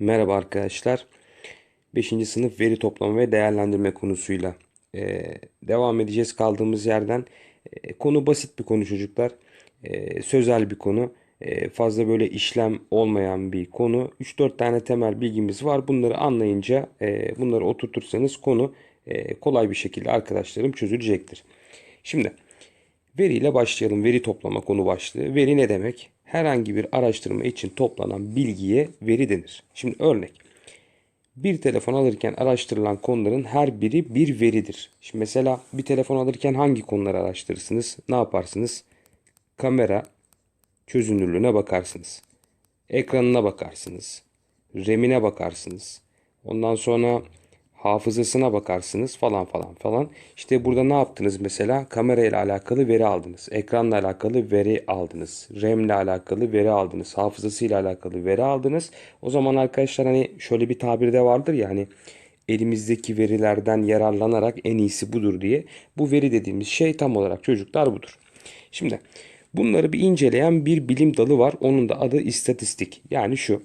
Merhaba arkadaşlar. 5. sınıf veri toplama ve değerlendirme konusuyla eee, devam edeceğiz kaldığımız yerden. Eee, konu basit bir konu çocuklar. Eee, sözel bir konu. Eee, fazla böyle işlem olmayan bir konu. 3-4 tane temel bilgimiz var. Bunları anlayınca eee, bunları oturtursanız konu eee, kolay bir şekilde arkadaşlarım çözülecektir. Şimdi veriyle başlayalım. Veri toplama konu başlığı. Veri ne demek? Herhangi bir araştırma için toplanan bilgiye veri denir. Şimdi örnek. Bir telefon alırken araştırılan konuların her biri bir veridir. Şimdi mesela bir telefon alırken hangi konuları araştırırsınız? Ne yaparsınız? Kamera çözünürlüğüne bakarsınız. Ekranına bakarsınız. RAM'ine bakarsınız. Ondan sonra hafızasına bakarsınız falan falan falan. İşte burada ne yaptınız mesela? Kamera ile alakalı veri aldınız. Ekranla alakalı veri aldınız. RAM ile alakalı veri aldınız. Hafızası ile alakalı veri aldınız. O zaman arkadaşlar hani şöyle bir tabir de vardır ya hani elimizdeki verilerden yararlanarak en iyisi budur diye. Bu veri dediğimiz şey tam olarak çocuklar budur. Şimdi bunları bir inceleyen bir bilim dalı var. Onun da adı istatistik. Yani şu.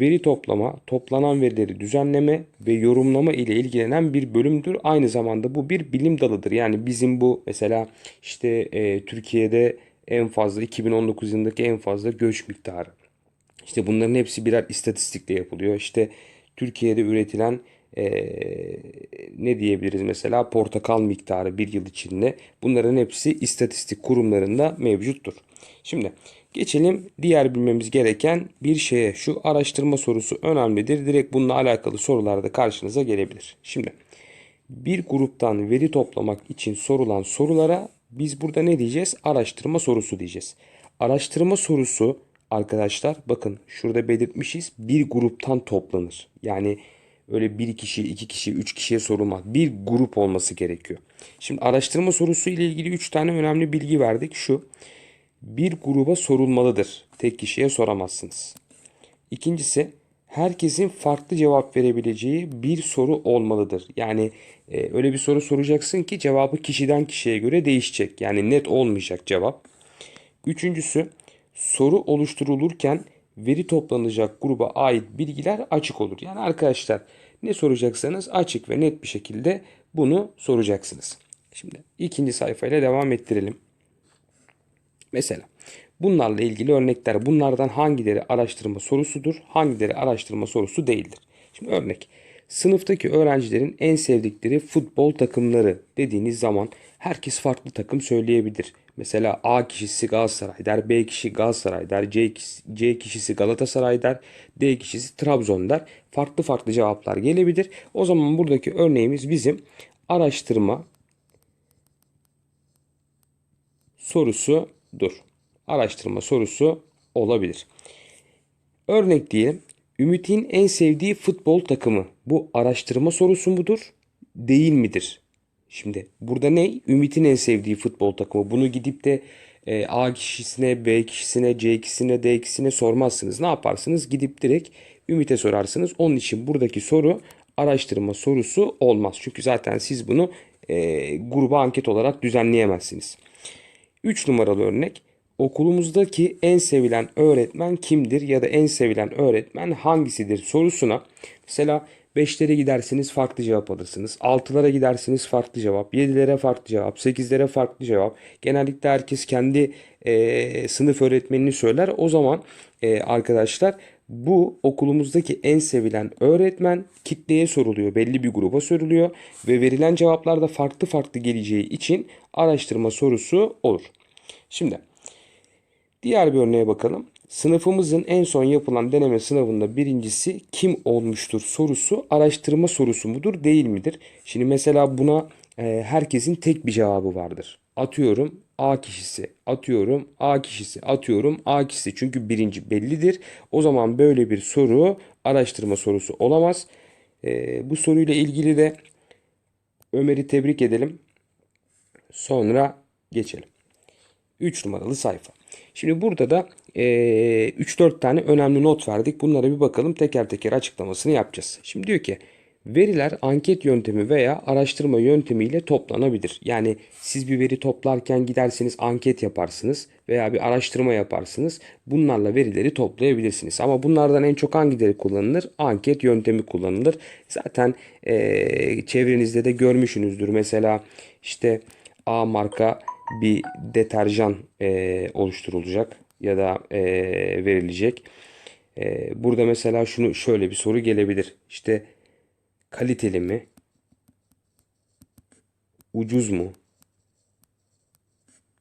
Veri toplama, toplanan verileri düzenleme ve yorumlama ile ilgilenen bir bölümdür. Aynı zamanda bu bir bilim dalıdır. Yani bizim bu mesela işte e, Türkiye'de en fazla 2019 yılındaki en fazla göç miktarı. İşte bunların hepsi birer istatistikle yapılıyor. İşte Türkiye'de üretilen eee, ne diyebiliriz mesela portakal miktarı bir yıl içinde. Bunların hepsi istatistik kurumlarında mevcuttur. Şimdi geçelim diğer bilmemiz gereken bir şeye. Şu araştırma sorusu önemlidir. Direkt bununla alakalı sorular da karşınıza gelebilir. Şimdi bir gruptan veri toplamak için sorulan sorulara biz burada ne diyeceğiz? Araştırma sorusu diyeceğiz. Araştırma sorusu arkadaşlar bakın şurada belirtmişiz bir gruptan toplanır. Yani öyle bir kişi, iki kişi, üç kişiye sorulmaz. Bir grup olması gerekiyor. Şimdi araştırma sorusu ile ilgili üç tane önemli bilgi verdik. Şu bir gruba sorulmalıdır. Tek kişiye soramazsınız. İkincisi herkesin farklı cevap verebileceği bir soru olmalıdır. Yani e, öyle bir soru soracaksın ki cevabı kişiden kişiye göre değişecek. Yani net olmayacak cevap. Üçüncüsü soru oluşturulurken veri toplanacak gruba ait bilgiler açık olur. Yani arkadaşlar ne soracaksanız açık ve net bir şekilde bunu soracaksınız. Şimdi ikinci sayfayla devam ettirelim. Mesela bunlarla ilgili örnekler bunlardan hangileri araştırma sorusudur, hangileri araştırma sorusu değildir. Şimdi örnek sınıftaki öğrencilerin en sevdikleri futbol takımları dediğiniz zaman herkes farklı takım söyleyebilir. Mesela A kişisi Galatasaray der, B kişi Galatasaray der, C kişisi, C kişisi Galatasaray der, D kişisi Trabzon der. Farklı farklı cevaplar gelebilir. O zaman buradaki örneğimiz bizim araştırma sorusudur. Araştırma sorusu olabilir. Örnek diyelim. Ümit'in en sevdiği futbol takımı. Bu araştırma sorusu mudur? Değil midir? Şimdi burada ne? Ümit'in en sevdiği futbol takımı. Bunu gidip de e, A kişisine, B kişisine, C kişisine, D kişisine sormazsınız. Ne yaparsınız? Gidip direkt Ümit'e sorarsınız. Onun için buradaki soru araştırma sorusu olmaz. Çünkü zaten siz bunu e, gruba anket olarak düzenleyemezsiniz. 3 numaralı örnek. Okulumuzdaki en sevilen öğretmen kimdir ya da en sevilen öğretmen hangisidir sorusuna mesela 5'lere gidersiniz farklı cevap alırsınız. 6'lara gidersiniz farklı cevap. 7'lere farklı cevap. 8'lere farklı cevap. Genellikle herkes kendi e, sınıf öğretmenini söyler. O zaman e, arkadaşlar bu okulumuzdaki en sevilen öğretmen kitleye soruluyor. Belli bir gruba soruluyor. Ve verilen cevaplar da farklı farklı geleceği için araştırma sorusu olur. Şimdi diğer bir örneğe bakalım. Sınıfımızın en son yapılan deneme sınavında birincisi kim olmuştur sorusu araştırma sorusu mudur değil midir? Şimdi mesela buna herkesin tek bir cevabı vardır. Atıyorum A kişisi, atıyorum A kişisi, atıyorum A kişisi. Çünkü birinci bellidir. O zaman böyle bir soru araştırma sorusu olamaz. E, bu soruyla ilgili de Ömer'i tebrik edelim. Sonra geçelim. 3 numaralı sayfa. Şimdi burada da e, 3-4 tane önemli not verdik. Bunlara bir bakalım teker teker açıklamasını yapacağız. Şimdi diyor ki Veriler anket yöntemi veya araştırma yöntemiyle toplanabilir. Yani siz bir veri toplarken gidersiniz anket yaparsınız veya bir araştırma yaparsınız. Bunlarla verileri toplayabilirsiniz. Ama bunlardan en çok hangileri kullanılır? Anket yöntemi kullanılır. Zaten eee, çevrenizde de görmüşsünüzdür. Mesela işte A marka bir deterjan eee, oluşturulacak ya da eee, verilecek. Eee, burada mesela şunu şöyle bir soru gelebilir. İşte kaliteli mi? Ucuz mu?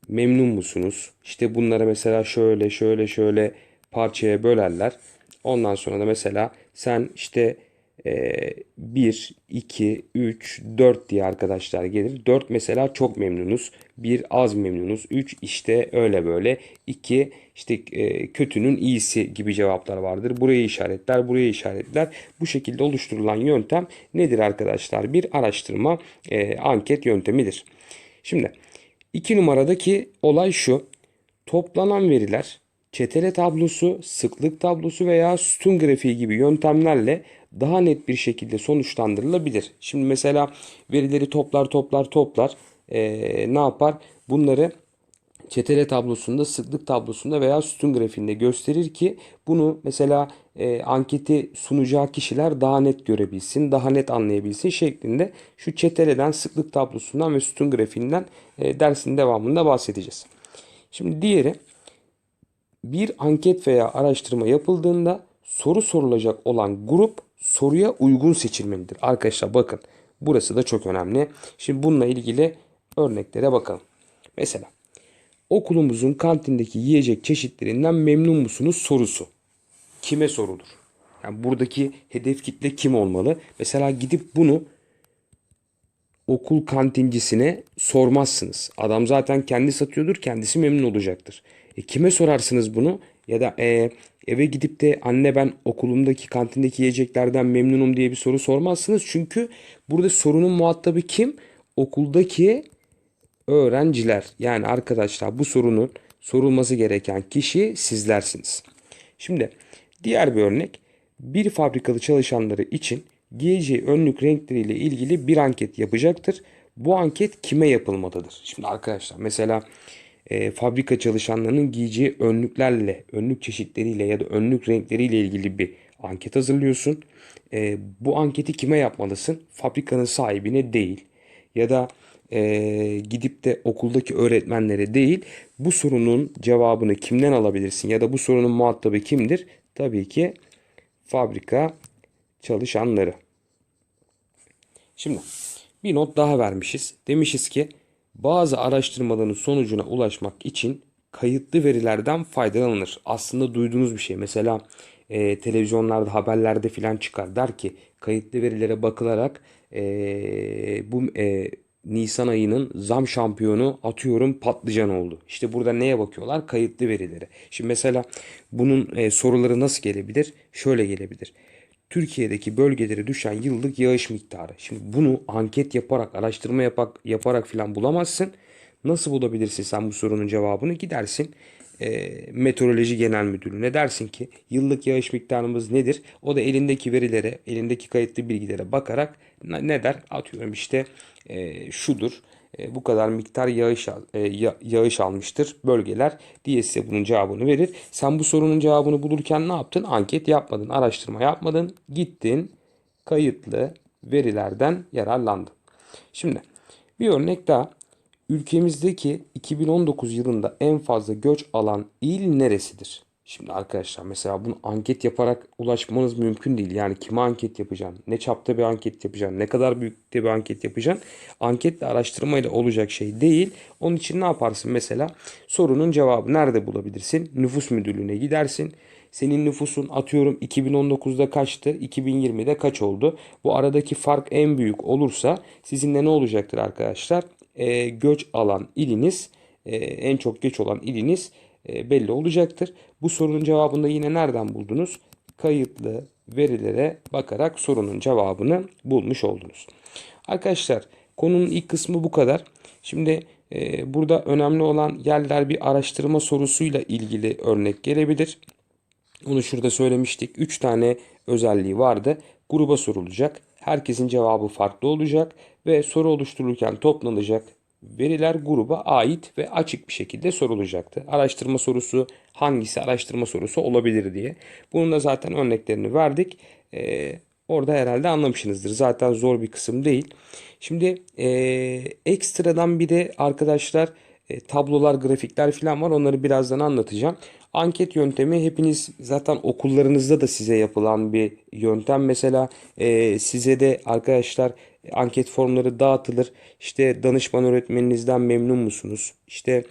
Memnun musunuz? İşte bunları mesela şöyle şöyle şöyle parçaya bölerler. Ondan sonra da mesela sen işte eee 1, 2, 3, 4 diye arkadaşlar gelir. 4 mesela çok memnunuz. 1 az memnunuz. 3 işte öyle böyle. 2 işte eee, kötünün iyisi gibi cevaplar vardır. Burayı işaretler, burayı işaretler. Bu şekilde oluşturulan yöntem nedir arkadaşlar? Bir araştırma eee, anket yöntemidir. Şimdi iki numaradaki olay şu. Toplanan veriler çetele tablosu, sıklık tablosu veya sütun grafiği gibi yöntemlerle daha net bir şekilde sonuçlandırılabilir. Şimdi mesela verileri toplar toplar toplar Ee, ne yapar? Bunları çetele tablosunda, sıklık tablosunda veya sütun grafiğinde gösterir ki bunu mesela e, anketi sunacağı kişiler daha net görebilsin, daha net anlayabilsin şeklinde şu çeteleden, sıklık tablosundan ve sütun grafiğinden e, dersin devamında bahsedeceğiz. Şimdi diğeri bir anket veya araştırma yapıldığında soru sorulacak olan grup soruya uygun seçilmelidir. Arkadaşlar bakın burası da çok önemli. Şimdi bununla ilgili örneklere bakalım. Mesela okulumuzun kantindeki yiyecek çeşitlerinden memnun musunuz sorusu. Kime sorulur? Yani buradaki hedef kitle kim olmalı? Mesela gidip bunu okul kantincisine sormazsınız. Adam zaten kendi satıyordur, kendisi memnun olacaktır. E, kime sorarsınız bunu? Ya da e, eve gidip de anne ben okulumdaki kantindeki yiyeceklerden memnunum diye bir soru sormazsınız. Çünkü burada sorunun muhatabı kim? Okuldaki öğrenciler. Yani arkadaşlar bu sorunun sorulması gereken kişi sizlersiniz. Şimdi diğer bir örnek. Bir fabrikalı çalışanları için giyeceği önlük renkleriyle ilgili bir anket yapacaktır. Bu anket kime yapılmalıdır? Şimdi arkadaşlar mesela e, fabrika çalışanlarının giyeceği önlüklerle, önlük çeşitleriyle ya da önlük renkleriyle ilgili bir anket hazırlıyorsun. E, bu anketi kime yapmalısın? Fabrikanın sahibine değil. Ya da e, gidip de okuldaki öğretmenlere değil bu sorunun cevabını kimden alabilirsin ya da bu sorunun muhatabı kimdir? Tabii ki fabrika çalışanları. Şimdi bir not daha vermişiz. Demişiz ki bazı araştırmaların sonucuna ulaşmak için kayıtlı verilerden faydalanılır. Aslında duyduğunuz bir şey. Mesela e, televizyonlarda, haberlerde filan çıkar. Der ki kayıtlı verilere bakılarak e, bu e, Nisan ayının zam şampiyonu atıyorum patlıcan oldu. İşte burada neye bakıyorlar? Kayıtlı verilere. Şimdi mesela bunun e, soruları nasıl gelebilir? Şöyle gelebilir. Türkiye'deki bölgelere düşen yıllık yağış miktarı. Şimdi bunu anket yaparak, araştırma yapak, yaparak filan bulamazsın. Nasıl bulabilirsin sen bu sorunun cevabını? Gidersin e, Meteoroloji Genel Müdürlüğü'ne dersin ki yıllık yağış miktarımız nedir? O da elindeki verilere, elindeki kayıtlı bilgilere bakarak ne der? Atıyorum işte e, şudur. E, bu kadar miktar yağış e, ya- yağış almıştır bölgeler diye size bunun cevabını verir. Sen bu sorunun cevabını bulurken ne yaptın? Anket yapmadın, araştırma yapmadın. Gittin kayıtlı verilerden yararlandın. Şimdi bir örnek daha. Ülkemizdeki 2019 yılında en fazla göç alan il neresidir? Şimdi arkadaşlar mesela bunu anket yaparak ulaşmanız mümkün değil. Yani kime anket yapacaksın? Ne çapta bir anket yapacaksın? Ne kadar büyükte bir anket yapacaksın? Anketle araştırmayla olacak şey değil. Onun için ne yaparsın mesela? Sorunun cevabı nerede bulabilirsin? Nüfus müdürlüğüne gidersin. Senin nüfusun atıyorum 2019'da kaçtı? 2020'de kaç oldu? Bu aradaki fark en büyük olursa sizinle ne olacaktır arkadaşlar? Ee, göç alan iliniz, e, en çok göç olan iliniz belli olacaktır. Bu sorunun cevabını da yine nereden buldunuz? Kayıtlı verilere bakarak sorunun cevabını bulmuş oldunuz. Arkadaşlar konunun ilk kısmı bu kadar. Şimdi e, burada önemli olan yerler bir araştırma sorusuyla ilgili örnek gelebilir. Onu şurada söylemiştik. 3 tane özelliği vardı. Gruba sorulacak. Herkesin cevabı farklı olacak ve soru oluşturulurken toplanacak veriler gruba ait ve açık bir şekilde sorulacaktı. Araştırma sorusu hangisi araştırma sorusu olabilir diye. Bunun da zaten örneklerini verdik. Ee, orada herhalde anlamışsınızdır. Zaten zor bir kısım değil. Şimdi ee, ekstradan bir de arkadaşlar e, tablolar, grafikler falan var. Onları birazdan anlatacağım. Anket yöntemi hepiniz zaten okullarınızda da size yapılan bir yöntem. Mesela e, size de arkadaşlar anket formları dağıtılır. İşte danışman öğretmeninizden memnun musunuz? İşte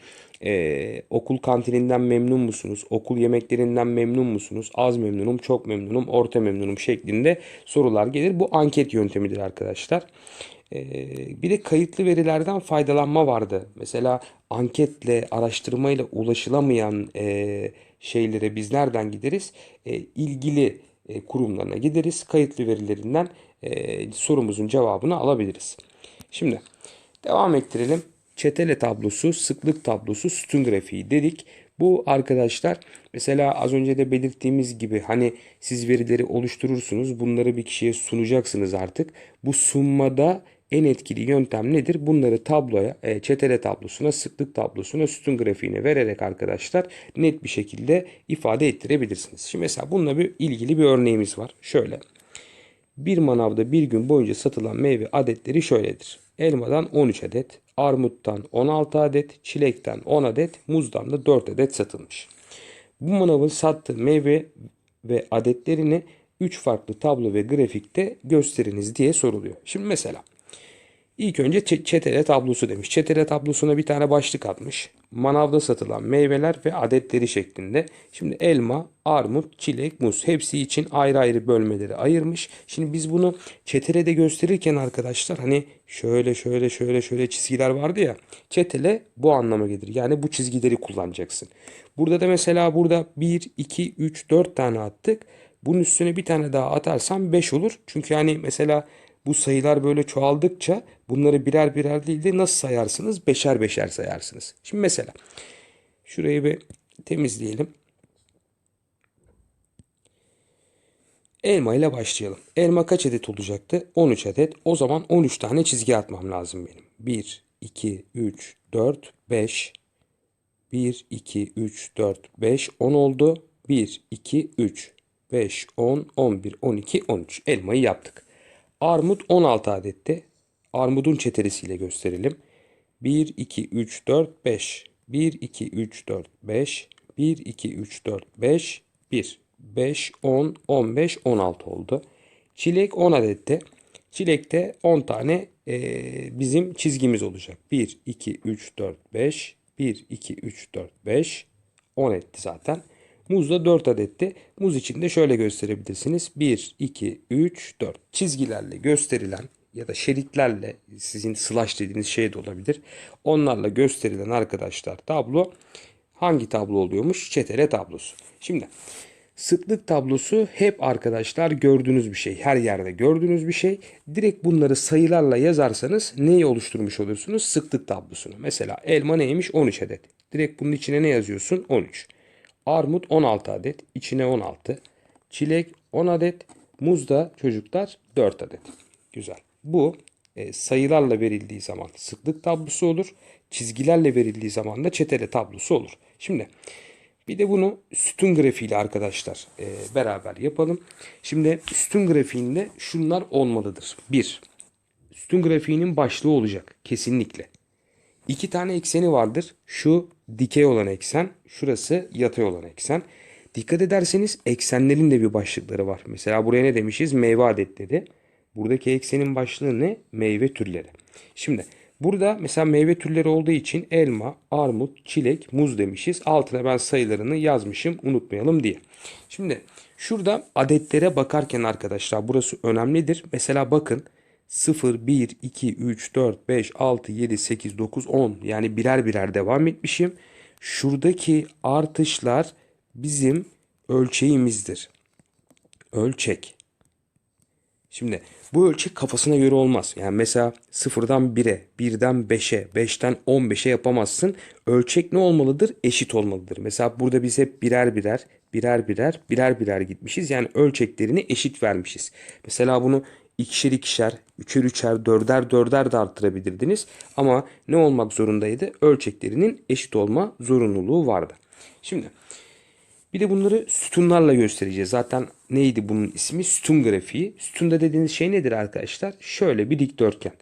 e, okul kantininden memnun musunuz? Okul yemeklerinden memnun musunuz? Az memnunum, çok memnunum, orta memnunum şeklinde sorular gelir. Bu anket yöntemidir arkadaşlar. Bir de kayıtlı verilerden faydalanma vardı. Mesela anketle, araştırmayla ulaşılamayan şeylere biz nereden gideriz? İlgili kurumlarına gideriz. Kayıtlı verilerinden sorumuzun cevabını alabiliriz. Şimdi devam ettirelim. Çetele tablosu, sıklık tablosu, sütun grafiği dedik. Bu arkadaşlar mesela az önce de belirttiğimiz gibi hani siz verileri oluşturursunuz. Bunları bir kişiye sunacaksınız artık. Bu sunmada en etkili yöntem nedir? Bunları tabloya, e, çetele tablosuna, sıklık tablosuna, sütun grafiğine vererek arkadaşlar net bir şekilde ifade ettirebilirsiniz. Şimdi mesela bununla bir ilgili bir örneğimiz var. Şöyle. Bir manavda bir gün boyunca satılan meyve adetleri şöyledir. Elmadan 13 adet, armuttan 16 adet, çilekten 10 adet, muzdan da 4 adet satılmış. Bu manavın sattığı meyve ve adetlerini 3 farklı tablo ve grafikte gösteriniz diye soruluyor. Şimdi mesela İlk önce çetele tablosu demiş. Çetele tablosuna bir tane başlık atmış. Manavda satılan meyveler ve adetleri şeklinde. Şimdi elma, armut, çilek, muz hepsi için ayrı ayrı bölmeleri ayırmış. Şimdi biz bunu çetelede gösterirken arkadaşlar hani şöyle şöyle şöyle şöyle çizgiler vardı ya. Çetele bu anlama gelir. Yani bu çizgileri kullanacaksın. Burada da mesela burada 1, 2, 3, 4 tane attık. Bunun üstüne bir tane daha atarsam 5 olur. Çünkü hani mesela bu sayılar böyle çoğaldıkça bunları birer birer değil de nasıl sayarsınız? Beşer beşer sayarsınız. Şimdi mesela şurayı bir temizleyelim. Elma ile başlayalım. Elma kaç adet olacaktı? 13 adet. O zaman 13 tane çizgi atmam lazım benim. 1, 2, 3, 4, 5. 1, 2, 3, 4, 5, 10 oldu. 1, 2, 3, 5, 10, 11, 12, 13. Elmayı yaptık. Armut 16 adette. Armudun çetelesiyle gösterelim. 1, 2, 3, 4, 5. 1, 2, 3, 4, 5. 1, 2, 3, 4, 5. 1, 5, 10, 15, 16 oldu. Çilek 10 adette. Çilekte 10 tane e, bizim çizgimiz olacak. 1, 2, 3, 4, 5. 1, 2, 3, 4, 5. 10 etti zaten. Muzda 4 adetti. Muz için de şöyle gösterebilirsiniz. 1, 2, 3, 4 çizgilerle gösterilen ya da şeritlerle sizin slash dediğiniz şey de olabilir. Onlarla gösterilen arkadaşlar tablo hangi tablo oluyormuş? Çetele tablosu. Şimdi sıklık tablosu hep arkadaşlar gördüğünüz bir şey. Her yerde gördüğünüz bir şey. Direkt bunları sayılarla yazarsanız neyi oluşturmuş olursunuz? Sıklık tablosunu. Mesela elma neymiş? 13 adet. Direkt bunun içine ne yazıyorsun? 13. Armut 16 adet. içine 16. Çilek 10 adet. Muz da çocuklar 4 adet. Güzel. Bu e, sayılarla verildiği zaman sıklık tablosu olur. Çizgilerle verildiği zaman da çetele tablosu olur. Şimdi bir de bunu sütun grafiğiyle arkadaşlar e, beraber yapalım. Şimdi sütun grafiğinde şunlar olmalıdır. 1. Sütun grafiğinin başlığı olacak kesinlikle. İki tane ekseni vardır. Şu dikey olan eksen, şurası yatay olan eksen. Dikkat ederseniz eksenlerin de bir başlıkları var. Mesela buraya ne demişiz? Meyve adetleri. Buradaki eksenin başlığı ne? Meyve türleri. Şimdi burada mesela meyve türleri olduğu için elma, armut, çilek, muz demişiz. Altına ben sayılarını yazmışım unutmayalım diye. Şimdi şurada adetlere bakarken arkadaşlar burası önemlidir. Mesela bakın 0, 1, 2, 3, 4, 5, 6, 7, 8, 9, 10 yani birer birer devam etmişim. Şuradaki artışlar bizim ölçeğimizdir. Ölçek. Şimdi bu ölçek kafasına göre olmaz. Yani mesela sıfırdan 1'e, 1'den 5'e, 5'ten 15'e yapamazsın. Ölçek ne olmalıdır? Eşit olmalıdır. Mesela burada biz hep birer birer, birer birer, birer birer gitmişiz. Yani ölçeklerini eşit vermişiz. Mesela bunu ikişer ikişer, üçer üçer, dörder dörder de arttırabilirdiniz. Ama ne olmak zorundaydı? Ölçeklerinin eşit olma zorunluluğu vardı. Şimdi bir de bunları sütunlarla göstereceğiz. Zaten neydi bunun ismi? Sütun grafiği. Sütunda dediğiniz şey nedir arkadaşlar? Şöyle bir dikdörtgen.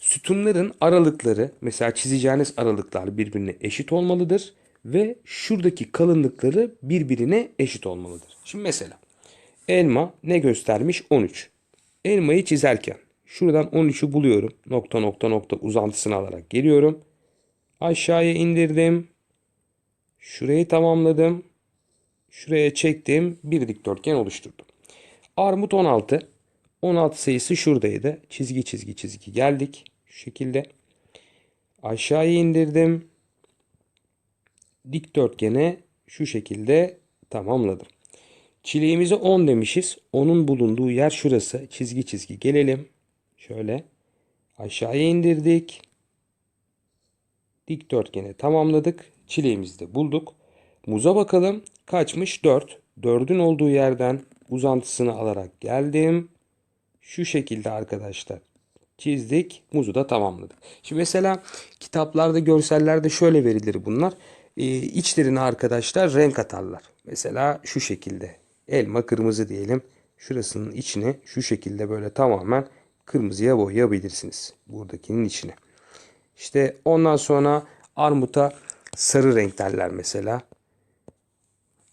Sütunların aralıkları mesela çizeceğiniz aralıklar birbirine eşit olmalıdır ve şuradaki kalınlıkları birbirine eşit olmalıdır. Şimdi mesela elma ne göstermiş? 13. Elmayı çizerken şuradan 13'ü buluyorum. Nokta nokta nokta uzantısını alarak geliyorum. Aşağıya indirdim. Şurayı tamamladım. Şuraya çektim. Bir dikdörtgen oluşturdum. Armut 16. 16 sayısı şuradaydı. Çizgi çizgi çizgi geldik. Şu şekilde. Aşağıya indirdim. Dikdörtgene şu şekilde tamamladım. Çileğimize 10 demişiz. Onun bulunduğu yer şurası. Çizgi çizgi gelelim. Şöyle. Aşağıya indirdik. Dikdörtgeni tamamladık. Çileğimizi de bulduk. Muza bakalım. Kaçmış? 4. 4'ün olduğu yerden uzantısını alarak geldim. Şu şekilde arkadaşlar çizdik. Muzu da tamamladık. Şimdi mesela kitaplarda görsellerde şöyle verilir bunlar. Ee, içlerine arkadaşlar renk atarlar. Mesela şu şekilde. Elma kırmızı diyelim. Şurasının içine şu şekilde böyle tamamen kırmızıya boyayabilirsiniz. Buradakinin içine. İşte ondan sonra armuta sarı renk derler mesela.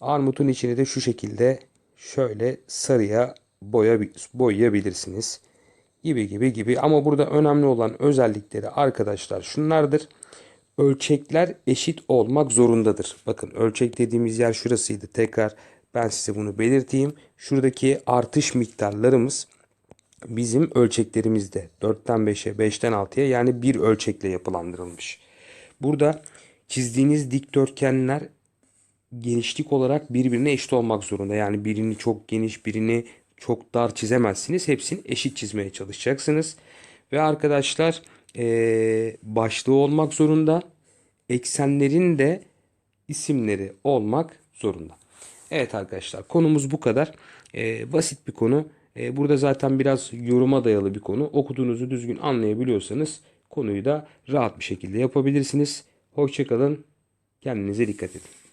Armutun içini de şu şekilde şöyle sarıya boya, boyayabilirsiniz. Gibi gibi gibi. Ama burada önemli olan özellikleri arkadaşlar şunlardır. Ölçekler eşit olmak zorundadır. Bakın ölçek dediğimiz yer şurasıydı. Tekrar ben size bunu belirteyim. Şuradaki artış miktarlarımız bizim ölçeklerimizde 4'ten 5'e 5'ten 6'ya yani bir ölçekle yapılandırılmış. Burada çizdiğiniz dikdörtgenler genişlik olarak birbirine eşit olmak zorunda. Yani birini çok geniş birini çok dar çizemezsiniz. Hepsini eşit çizmeye çalışacaksınız. Ve arkadaşlar ee, başlığı olmak zorunda. Eksenlerin de isimleri olmak zorunda. Evet arkadaşlar konumuz bu kadar. Ee, basit bir konu. Ee, burada zaten biraz yoruma dayalı bir konu. Okuduğunuzu düzgün anlayabiliyorsanız konuyu da rahat bir şekilde yapabilirsiniz. Hoşçakalın. Kendinize dikkat edin.